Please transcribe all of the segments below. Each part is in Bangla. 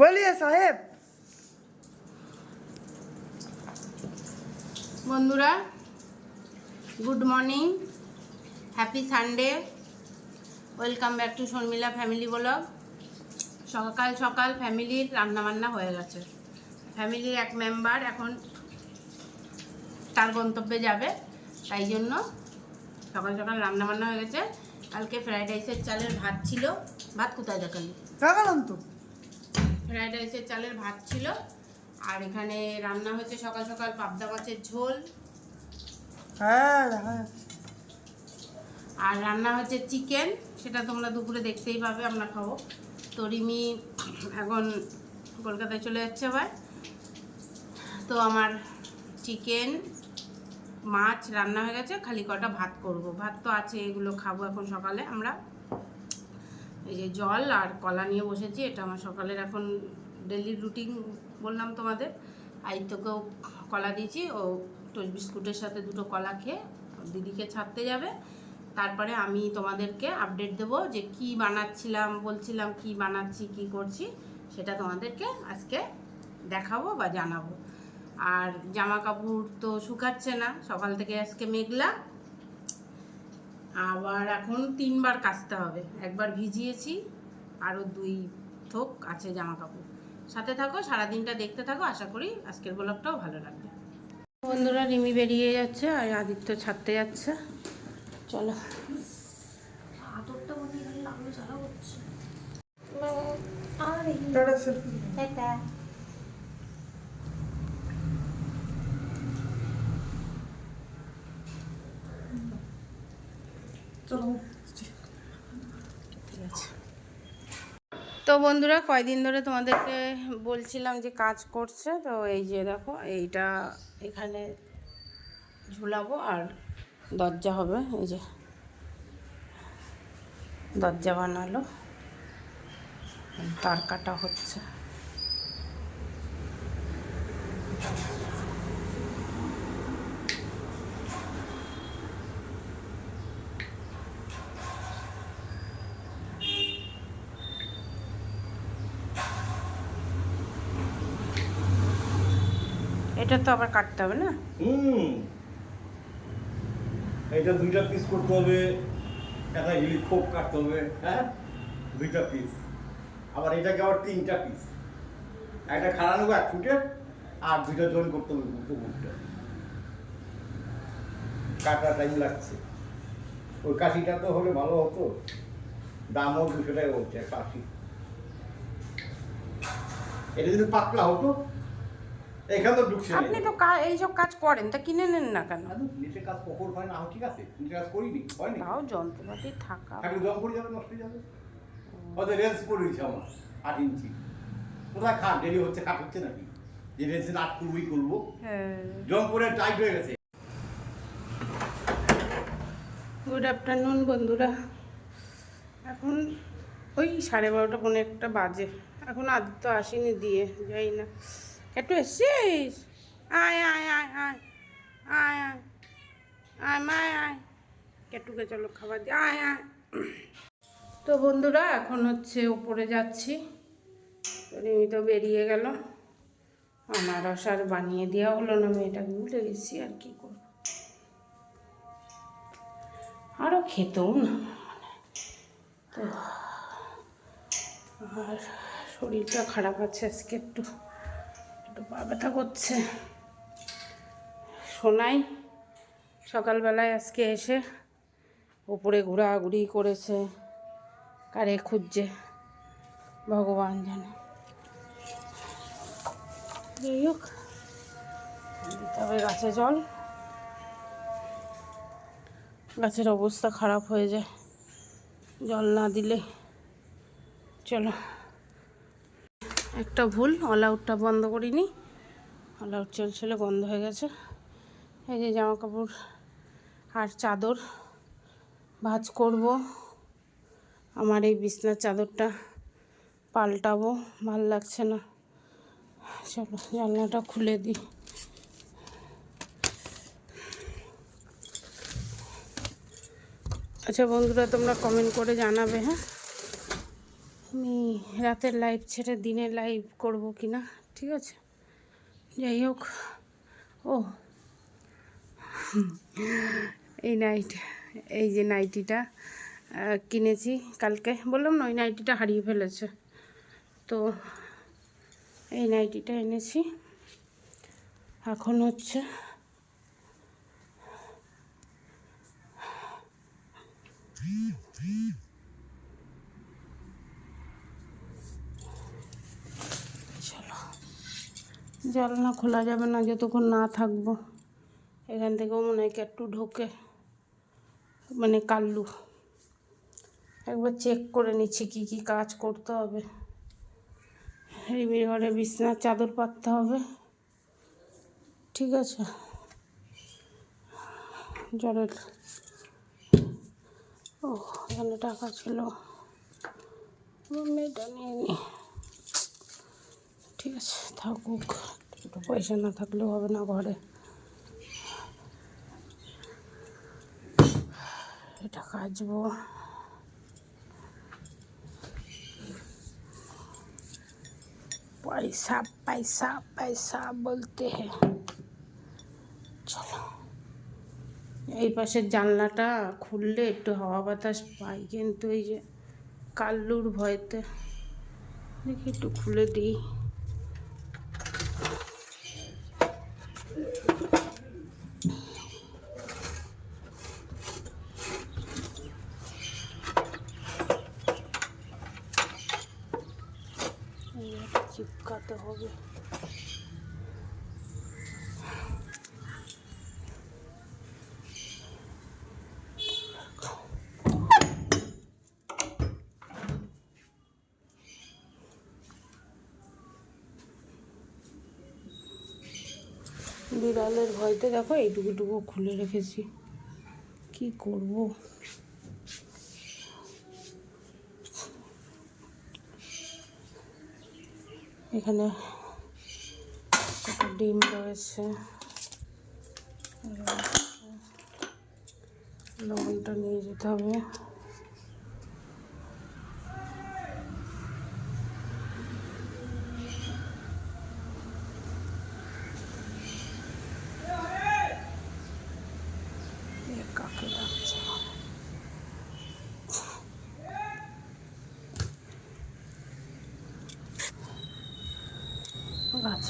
বলিয়ে সাহেব। বন্ধুরা good morning happy Sunday. Welcome back to Sharmila family blog. সকাল সকাল ফ্যামিলির রান্নাবান্না হয়ে গেছে। ফ্যামিলির এক মেম্বার এখন তার গন্তব্যে যাবে তাই জন্য সকাল সকাল রান্নাবান্না হয়ে গেছে। কালকে ফ্রাইড রাইসের চালের ভাত ছিল। ভাত কোথায় দেখালি? দেখালাম তো। ফ্রাইড রাইসের চালের ভাত ছিল। আর এখানে রান্না হয়েছে সকাল সকাল পাবদা মাছের ঝোল। হ্যাঁ। আর রান্না হচ্ছে চিকেন সেটা তোমরা দুপুরে দেখতেই পাবে আমরা খাব। তো রিমি এখন কলকাতায় চলে যাচ্ছে আবার। তো আমার চিকেন মাছ রান্না হয়ে গেছে খালি কটা ভাত করব। ভাত তো আছে এগুলো খাব এখন সকালে আমরা। এই যে জল আর কলা নিয়ে বসেছি, এটা আমার সকালের এখন ডেলি রুটিন বললাম তোমাদের। আই তোকেও কলা দিয়েছি, ও টোস্ট বিস্কুটের সাথে দুটো কলা খেয়ে দিদিকে ছাড়তে যাবে। তারপরে আমি তোমাদেরকে আপডেট দেবো যে কি বানাচ্ছিলাম, বলছিলাম কি বানাচ্ছি, কি করছি, সেটা তোমাদেরকে আজকে দেখাবো বা জানাব। আর জামা কাপড় তো শুকাচ্ছে না, সকাল থেকে আজকে মেঘলা। আবার এখন তিনবার কাচতে হবে। একবার ভিজিয়েছি আরও দুই থোক আছে জামা কাপড় সাথে থাকো সারাদিনটা দেখতে থাকো আশা করি আজকের ব্লগটাও ভালো লাগবে। বন্ধুরা রিমি বেরিয়ে যাচ্ছে আর আদিত্য ছাড়তে যাচ্ছে। চলো। টাটা সেলফি চলো ঠিক আছে তো বন্ধুরা, কয়দিন ধরে তোমাদেরকে বলছিলাম যে কাজ করছে, তো এই যে দেখো, এইটা এখানে ঝুলাবো আর দরজা হবে, এই যে দরজা বানালো। তার কাটা হচ্ছে। এটা তো আবার কাটতে হবে না? হুম। এটা দুইটা পিস করতে হবে একটা হিলি খোপ কাটতে হবে হ্যাঁ? দুইটা পিস আবার এটাকে আবার তিনটা পিস একটা খাড়া নেব, এক ফুটের আর দুইটা জয়েন করতে হবে ফুটটা কাটা টাইম লাগছে। ওই কাশিটা তো হলে ভালো হতো। দামও দুশো টাকা বলছে কাশি। এটা যদি পাতলা হতো এখানে তো ঢুকছে আপনি তো কা- এইসব কাজ করেন তা কিনে নেন না কেন? নিচের কাজ কখন হয় না ঠিক আছে কাজ করিনি হয়নি। তাও যন্ত্রপাতি থাকা থাকলে জম পড়ে যাবে নষ্ট হয়ে যাবে। ওদের রেঞ্জ পড়ে দিচ্ছে আমার আট ইঞ্চি। কোথায় খাট? দেরি হচ্ছে খাট হচ্ছে নাকি? যে রেঞ্জে আট করবই করব। হ্যাঁ। জম পড়ে টাইট হয়ে গেছে। গুড আফটারনুন বন্ধুরা। এখন ওই সাড়ে বারোটা পনেরো একটা বাজে। এখন আদিত্য আসেনি দিয়ে যাই না। একটু এসছিস আয় আয় আয় আয় আয় আয় আয় মায় আয় কেটুকে চলো খাবার দিয়ে আয় আয় তো বন্ধুরা, এখন হচ্ছে উপরে যাচ্ছি। রিমি তো বেরিয়ে গেল। আনারস আর বানিয়ে দেওয়া হলো না মেয়েটাকে ভুলে গেছি আর কি করব। আরও খেতেও না মানে। তো আর শরীরটা খারাপ আছে আজকে একটু। একটু পা ব্যথা করছে। শোনাই সকালবেলায় আজকে এসে উপরে ঘোরাঘুরি করেছে। কারে খুঁজছে? ভগবান জানে। যাই হোক দিতে হবে গাছে জল। গাছের অবস্থা খারাপ হয়ে যায়। জল না দিলে চলো। একটা ভুল অল আউটটা বন্ধ করিনি। অল আউট চলছিল বন্ধ হয়ে গেছে। এই যে জামা কাপড় আর চাদর ভাজ করব। আমার এই বিছনার চাদরটা পাল্টাবো, ভালো লাগছে না। চলো, জানলাটা খুলে দিই। আচ্ছা বন্ধুরা, তোমরা কমেন্ট করে জানাবে হ্যাঁ? আমি রাতের লাইভ ছেড়ে দিনের লাইভ করব কি না, ঠিক আছে? যাই হোক, ও, এই নাইট এই যে নাইটিটা কিনেছি কালকে, বললাম না, ওই নাইটিটা হারিয়ে ফেলেছে। তো এই নাইটিটা এনেছি। এখন হচ্ছে জানলা খোলা যাবে না, যতক্ষণ না থাকব। এখান থেকেও মনে হয় একটু ঢোকে মানে কাল্লু একবার চেক করে নিচ্ছি কি কি কাজ করতে হবে। রিমির ঘরে বিছনার চাদর পাততে হবে। ঠিক আছে? জলের ও এখানে টাকা ছিল। মেয়েটা নিয়ে নি। ঠিক আছে, থাকুক। একটু পয়সা না থাকলেও হবে না ঘরে। এটা কাজব পয়সা পয়সা পয়সা বলতে হ্যাঁ চলো। এই পাশের জানলাটা খুললে একটু হাওয়া বাতাস পাই, কিন্তু এই যে কাল্লুর ভয়তে, দেখি একটু খুলে দিই। বিড়ালের ভয়তে দেখো এইটুকুটুকু খুলে রেখেছি। কি করব? এখানে ডিম রয়েছে। লবণটা নিয়ে যেতে হবে।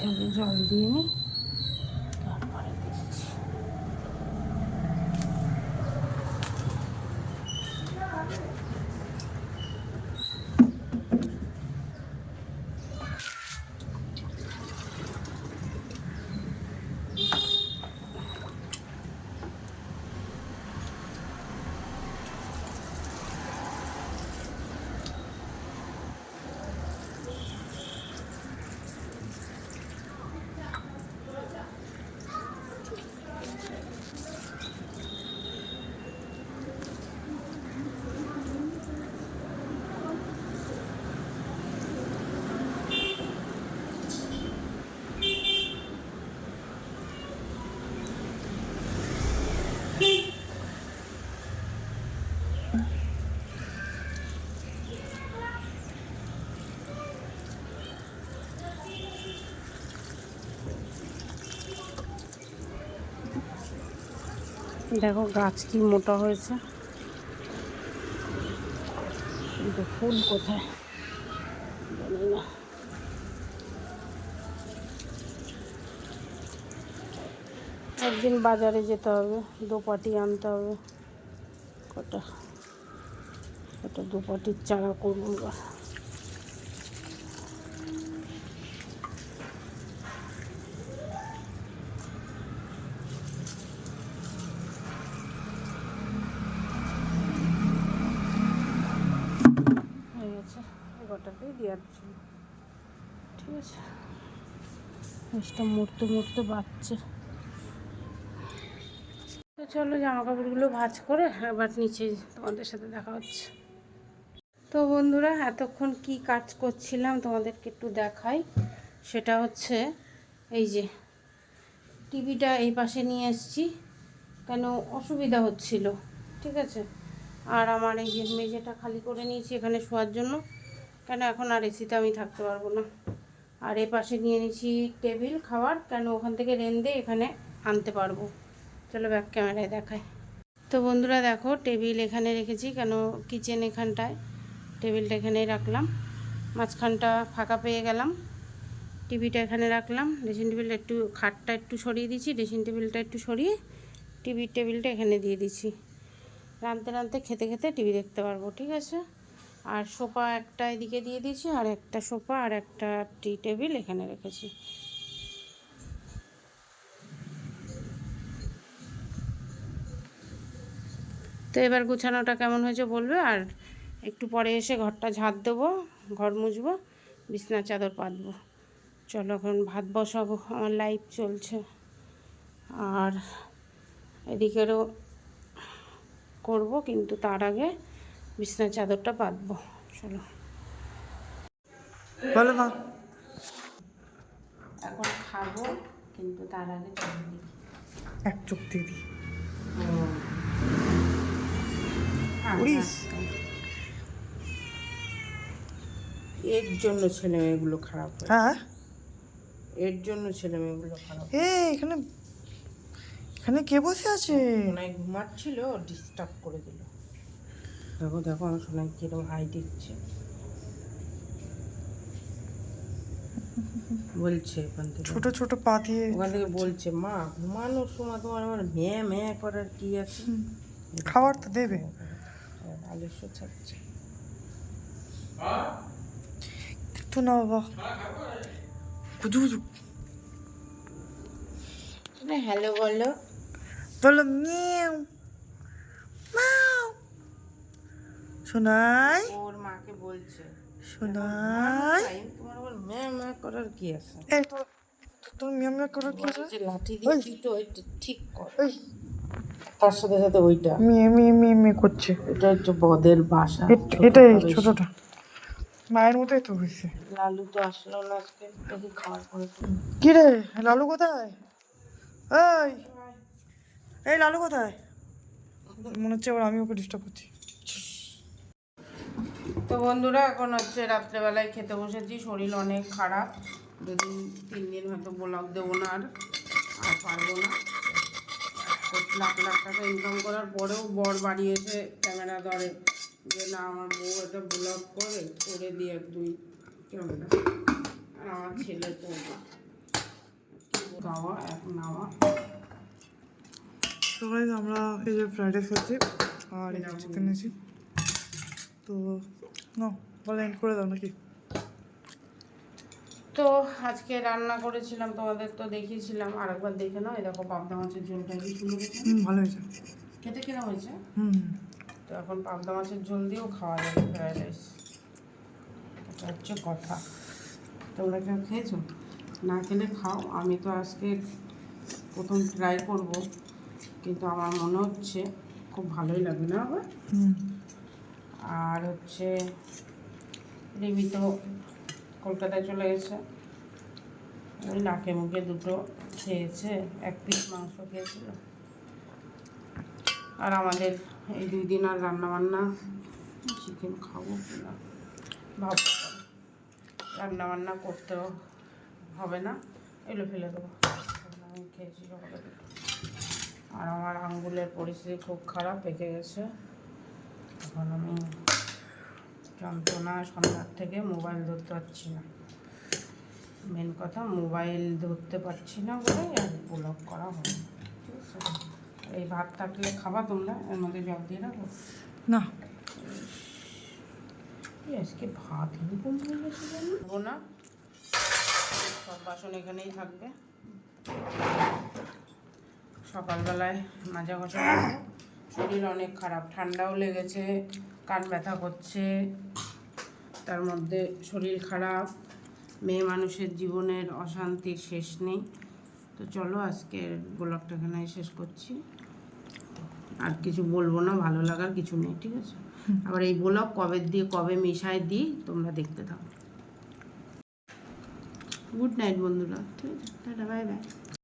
গাছে আগে জল দিয়ে নিই দেখো গাছ কি মোটা হয়েছে। কিন্তু ফুল কোথায়। না। একদিন বাজারে যেতে হবে, দোপাটি আনতে হবে। কটা কটা দোপাটির চারা করব এবার। হয়ে গেছে গোটাতেই দেওয়ার জন্য ঠিক আছে। জিনিসটা মরতে মরতে বাচ্চা তো চলো জামা কাপড়গুলো ভাজ করে আবার নিচে তোমাদের সাথে দেখা হচ্ছে। তো বন্ধুরা এতক্ষণ কি কাজ করছিলাম তোমাদেরকে একটু দেখাই। সেটা হচ্ছে এই যে টিভিটা এই পাশে নিয়ে এসেছি। কেন অসুবিধা হচ্ছিল ঠিক আছে? আর আমার এই যে মেঝেটা খালি করে নিয়েছি এখানে শোয়ার জন্য। কেন এখন আর এসিতে আমি থাকতে পারব না? আর এ পাশে নিয়ে নিচ্ছি টেবিল, খাবার। কেন ওখান থেকে রেন্দে এখানে আনতে পারব? চলো ব্যাক ক্যামেরায় দেখায় তো বন্ধুরা দেখো, টেবিল এখানে রেখেছি, কেন কিচেন এখানটায়। টেবিলটা এখানেই রাখলাম। মাঝখানটা ফাঁকা পেয়ে গেলাম। টিভিটা এখানে রাখলাম। ড্রেসিং টেবিলটা একটু, খাটটা একটু সরিয়ে দিচ্ছি ড্রেসিং টেবিলটা একটু সরিয়ে টিভির টেবিলটা এখানে দিয়ে দিচ্ছি রানতে রানতে খেতে খেতে টিভি দেখতে পারব, ঠিক আছে? আর সোফা একটা এদিকে দিয়ে দিয়েছি, আর একটা সোফা আর একটা টি টেবিল এখানে রেখেছি। তো এবার গুছানোটা কেমন হয়েছে বলবে? আর একটু পরে এসে ঘরটা ঝাড় দেবো, ঘর মুছবো, বিছনা, চাদর পাতবো। চলো এখন ভাত বসাবো, আমার লাইফ চলছে। আর এদিকেরও করব, কিন্তু তার আগে বিছনার চাদরটা পাতবো চলো। বলো মা। এখন খাব কিন্তু তার আগে এক চোখ দিয়ে দিই হ্যাঁ, উড়িস। হ্যাঁ। এর জন্য ছেলে মেয়েগুলো খারাপ হ্যাঁ? এর জন্য ছেলে মেয়েগুলো খারাপ এ এখানে এখানে কে বসে আছে? ঘুমাচ্ছিল ডিস্টার্ব করে দিল। দেখো দেখো আমার সোনাই কীরকম হাই দিচ্ছে। বলছে ওখান থেকে। ছোট ছোট পা দিয়ে ওখান থেকে বলছে মা ঘুমানোর সময় তোমার আমার ম্যা ম্যা করার কি আছে? খাবার তো দেবে। আলস্য ছাড়ছে। তো না বাবা। কুজু কুজু। হ্যালো বলো। বলো মিয়াও মাও শোনাই। ওর মাকে বলছে। শোনাই। তোমার আবার ম্যা ম্যা করার কি আছে? এই তো তোর মিয়া মিয়া করে কি আছে? লাঠি ঠিক কর। তার সাথে সাথে ওইটা। মিয়ে মিয়ে মিয়ে মিয়ে করছে। এটা হচ্ছে বদের বাসা। এট- এটাই ছোটটা। মায়ের মতোই তো হয়েছে। লালু তো আসলো না আজকে। খাওয়ার পরে কি রে লালু কোথায়? এই। এই লালু কোথায়? মনে হচ্ছে এবার আমি ওকে ডিস্টার্ব করছি। তো বন্ধুরা এখন হচ্ছে রাত্রেবেলায় খেতে বসেছি শরীর অনেক খারাপ। দুদিন তিন দিন হয়তো ব্লগ দেবো না আর আর পারব না। লাখ লাখ টাকা ইনকাম করার পরেও বর বাড়িয়েছে ক্যামেরা ধরে যে না আমার বউ একটা ব্লগ করে করে দিয়ে দুই ক্যামেরা আর আমার ছেলে তো গাওয়া এক নাওয়া। সবাই আমরা এই যে ফ্রাইড রাইস খাচ্ছি আর চিকেন নিয়েছি তো না বলে এন্ড করে দাও নাকি? তো আজকে রান্না করেছিলাম তোমাদের তো দেখিয়েছিলাম আর একবার দেখে নাও এই দেখো পাবদা মাছের ঝোলটা কি সুন্দর হয়েছে? ভালো হয়েছে। খেতে কিরম হয়েছে? হুম। তো এখন পাবদা মাছের ঝোল দিয়েও খাওয়া যাবে ফ্রাইড রাইস এটা হচ্ছে কথা। তোমরা কেউ খেয়েছো? না খেলে খাও। আমি তো আজকে প্রথম ট্রাই করব কিন্তু আমার মনে হচ্ছে খুব ভালোই লাগবে না আবার হুম। আর হচ্ছে রিমি তো কলকাতায় চলে গেছে। ওই নাকে মুখে দুটো খেয়েছে, এক পিস মাংস খেয়েছিল। আর আমাদের এই দুই দিন আর রান্নাবান্না চিকেন খাব কিনা ভাবতে পারি রান্না বান্না করতেও হবে না। এগুলো ফেলে দেবো। খেয়েছি আর আমার আঙ্গুলের পরিস্থিতি খুব খারাপ, পেকে গেছে। এখন আমি যন্ত্রণা সন্ধ্যার থেকে মোবাইল ধরতে পারছি না। মেন কথা মোবাইল ধরতে পারছি না বলে আর ব্লগ করা ঠিক আছে? এই ভাত থাকলে খাবা তোমরা এর মধ্যে জল দিয়ে রাখো। না। আজকে ভাত এরকম হয়ে গেছে জানো? না। সব বাসন এখানেই থাকবে। সকালবেলায় মাজা ঘষা। শরীর অনেক খারাপ, ঠান্ডাও লেগেছে, কান ব্যথা করছে, তার মধ্যে শরীর খারাপ, মেয়ে মানুষের জীবনের অশান্তির শেষ নেই। তো চলো আজকের ব্লগটা এখানে শেষ করছি। আর কিছু বলব না, ভালো লাগার কিছু নেই, ঠিক আছে? আবার এই ব্লগ কবে দিয়ে, কবে মিশায় দিই, তোমরা দেখতে থাকো। গুড নাইট বন্ধুরা, ঠিক আছে? Bye bye.